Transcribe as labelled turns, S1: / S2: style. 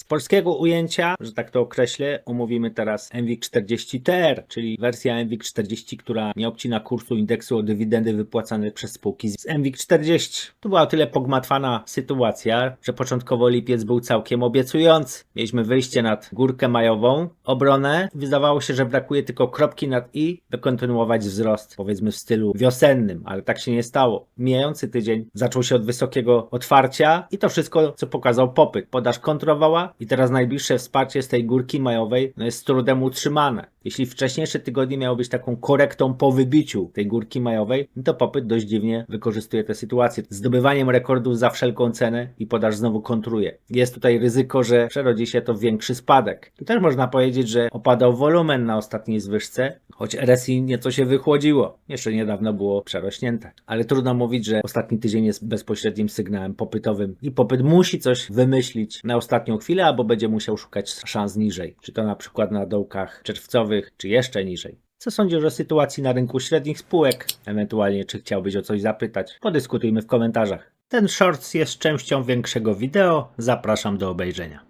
S1: Z polskiego ujęcia, że tak to określę, omówimy teraz NWIG40TR, czyli wersja NWIG40, która nie obcina kursu indeksu o dywidendy wypłacane przez spółki z NWIG40. To była o tyle pogmatwana sytuacja, że początkowo lipiec był całkiem obiecujący. Mieliśmy wyjście nad górkę majową, obronę. Wydawało się, że brakuje tylko kropki nad i, by kontynuować wzrost, powiedzmy w stylu wiosennym, ale tak się nie stało. Mijający tydzień zaczął się od wysokiego otwarcia i to wszystko, co pokazał popyt. Podaż kontrowała i teraz najbliższe wsparcie z tej górki majowej no jest z trudem utrzymane. Jeśli wcześniejsze tygodnie miało być taką korektą po wybiciu tej górki majowej, no to popyt dość dziwnie wykorzystuje tę sytuację. Zdobywaniem rekordów za wszelką cenę i podaż znowu kontruje. Jest tutaj ryzyko, że przerodzi się to w większy spadek. Tu też można powiedzieć, że opadał wolumen na ostatniej zwyżce, choć RSI nieco się wychłodziło. Jeszcze niedawno było przerośnięte. Ale trudno mówić, że ostatni tydzień jest bezpośrednim sygnałem popytowym i popyt musi coś wymyślić na ostatnią chwilę, albo będzie musiał szukać szans niżej. Czy to na przykład na dołkach czerwcowych, czy jeszcze niżej. Co sądzisz o sytuacji na rynku średnich spółek? Ewentualnie, czy chciałbyś o coś zapytać? Podyskutujmy w komentarzach. Ten shorts jest częścią większego wideo. Zapraszam do obejrzenia.